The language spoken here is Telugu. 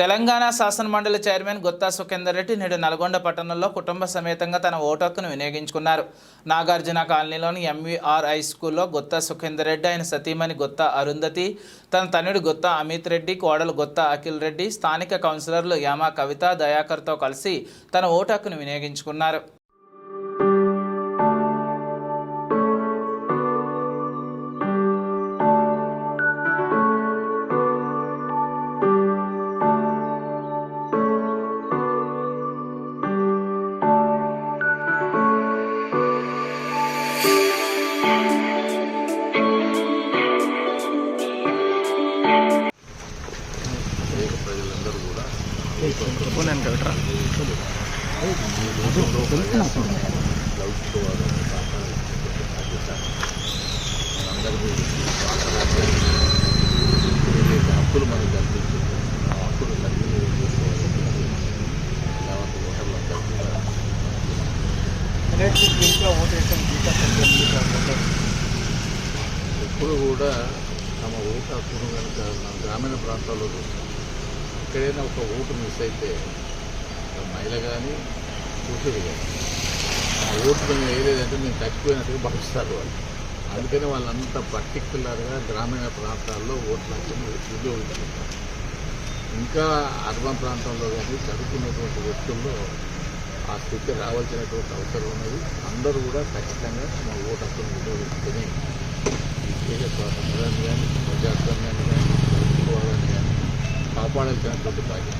తెలంగాణ శాసనమండలి చైర్మన్ గుత్తా సుఖేందర్ రెడ్డి నేడు నల్గొండ పట్టణంలో కుటుంబ సమేతంగా తన ఓటు హక్కును వినియోగించుకున్నారు. నాగార్జున కాలనీలోని ఎంవీఆర్ హై స్కూల్లో గుత్తా సుఖేందర్ రెడ్డి ఆయన సతీమణి గుత్తా అరుంధతి తన తనుడు గుత్తా అమిత్ రెడ్డి కోడలు గుత్తా అఖిల్ రెడ్డి స్థానిక కౌన్సిలర్లు యామా కవిత దయాకర్తో కలిసి తన ఓటు హక్కును వినియోగించుకున్నారు. లౌకికవాదం కాపాడాల్సినటువంటి బాధ్యత మనందరి హక్కులు మనకు కల్పించింది ఆ హక్కులు సద్వినియోగం చేసుకోవాలని యావత్ ఓటర్లందరూ కూడా ఎప్పుడు కూడా తమ ఓటు హక్కును కనుక మన గ్రామీణ ప్రాంతాల్లో చూస్తాం ఎక్కడైనా ఒక ఓటు మిస్ అయితే ఒక మహిళ కానీ పురుషుడు కానీ ఆ ఓటు మేము వేయలేదంటే మేము తప్పిపోయినట్టుగా భావిస్తారు వాళ్ళు. అందుకని వాళ్ళంతా పర్టికులర్గా గ్రామీణ ప్రాంతాల్లో ఓట్ల హక్కును వినియోగించుకుంటారు ఇంకా అర్బన్ ప్రాంతంలో కానీ చదువుకున్నటువంటి వ్యక్తుల్లో ఆ స్థితి రావాల్సినటువంటి అవసరం ఉన్నది. అందరూ కూడా ఖచ్చితంగా తమ ఓటు హక్కును వినియోగించుకొని విశేష స్వాతంత్రాన్ని కానీ ಮಾಡಕ್ಕೆ ಆಗ್ತದೆ ಬಾಕಿ